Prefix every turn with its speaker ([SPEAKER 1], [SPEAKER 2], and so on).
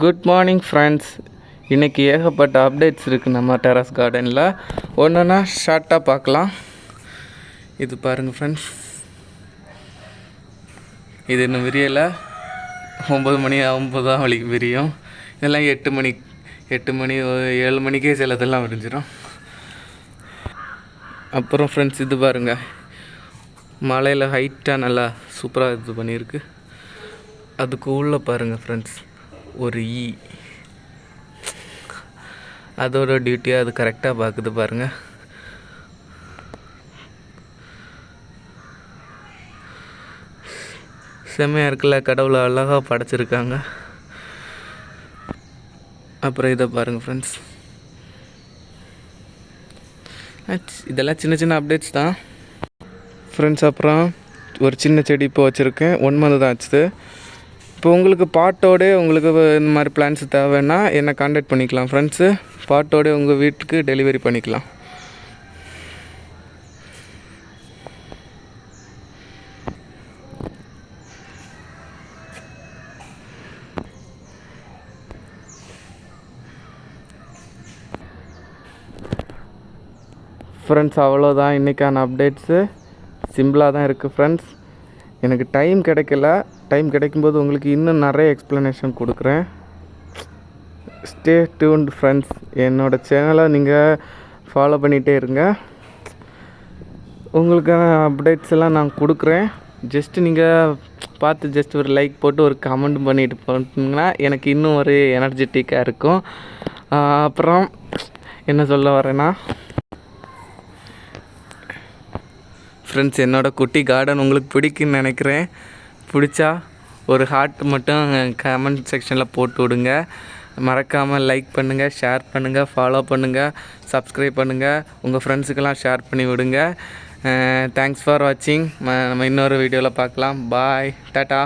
[SPEAKER 1] Good morning friends இன்றைக்கி ஏகப்பட்ட updates இருக்குது நம்ம டெரஸ் கார்டனில் ஒன்றுனா ஷார்ட்டாக பார்க்கலாம். இது பாருங்கள் ஃப்ரெண்ட்ஸ் இது இன்னும் விரியலை. ஒம்பது மணி ஒம்பது தான் வலிக்கு விரியும். இதெல்லாம் எட்டு மணி எட்டு மணி ஏழு மணிக்கே சிலதெல்லாம் விரிஞ்சிடும் அப்புறம் ஃப்ரெண்ட்ஸ் இது பாருங்கள் மலையில் ஹைட்டாக நல்லா சூப்பராக இது பண்ணியிருக்கு. அதுக்கு உள்ளே பாருங்கள் ஃப்ரெண்ட்ஸ் ஒரு ஈ. அதோட டியூட்டியாக அது கரெக்டாக பார்க்குது பாருங்கள் செம்மையாக இருக்குல்ல கடவுளை அழகாக படைச்சிருக்காங்க. அப்புறம் இதை பாருங்கள் ஃப்ரெண்ட்ஸ் இதெல்லாம் சின்ன சின்ன அப்டேட்ஸ் தான். ஃப்ரெண்ட்ஸ் அப்புறம் ஒரு சின்ன செடி இப்போ வச்சுருக்கேன். ஒன் மந்த் தான் ஆச்சுது இப்போ உங்களுக்கு பாட்டோட உங்களுக்கு இந்த மாதிரி பிளான்ஸ் தேவைன்னா என்னை காண்டாக்ட் பண்ணிக்கலாம் ஃப்ரெண்ட்ஸு பாட்டோட உங்கள் வீட்டுக்கு டெலிவரி பண்ணிக்கலாம். ஃப்ரெண்ட்ஸ் அவ்வளோதான் இன்றைக்கான அப்டேட்ஸு சிம்பிளாக தான் இருக்குது ஃப்ரெண்ட்ஸ் எனக்கு டைம் கிடைக்கல. டைம் கிடைக்கும்போது உங்களுக்கு இன்னும் நிறைய எக்ஸ்ப்ளனேஷன் கொடுக்குறேன். ஸ்டே டியூன்ட் ஃப்ரெண்ட்ஸ் என்னோடய சேனலை நீங்கள் ஃபாலோ பண்ணிகிட்டே இருங்க. உங்களுக்கான அப்டேட்ஸ் எல்லாம் நான் கொடுக்குறேன். ஜஸ்ட்டு நீங்கள் பார்த்து ஜஸ்ட் ஒரு லைக் போட்டு ஒரு கமெண்ட் பண்ணிட்டு போனீங்கன்னா எனக்கு இன்னும் ஒரு எனர்ஜெட்டிக்காக இருக்கும். அப்புறம் என்ன சொல்ல வரேன்னா ஃப்ரெண்ட்ஸ் என்னோடய குட்டி கார்டன் உங்களுக்கு பிடிக்குன்னு நினைக்கிறேன். பிடிச்சா ஒரு ஹார்ட் மட்டும் கமெண்ட் செக்ஷனில் போட்டு விடுங்க. மறக்காமல் லைக் பண்ணுங்கள் ஷேர் பண்ணுங்கள் ஃபாலோ பண்ணுங்கள் சப்ஸ்கிரைப் பண்ணுங்கள் உங்கள் ஃப்ரெண்ட்ஸுக்கெல்லாம் ஷேர் பண்ணி விடுங்க. தேங்க்ஸ் ஃபார் வாட்சிங் நம்ம இன்னொரு வீடியோவில் பார்க்கலாம். பாய் டாட்டா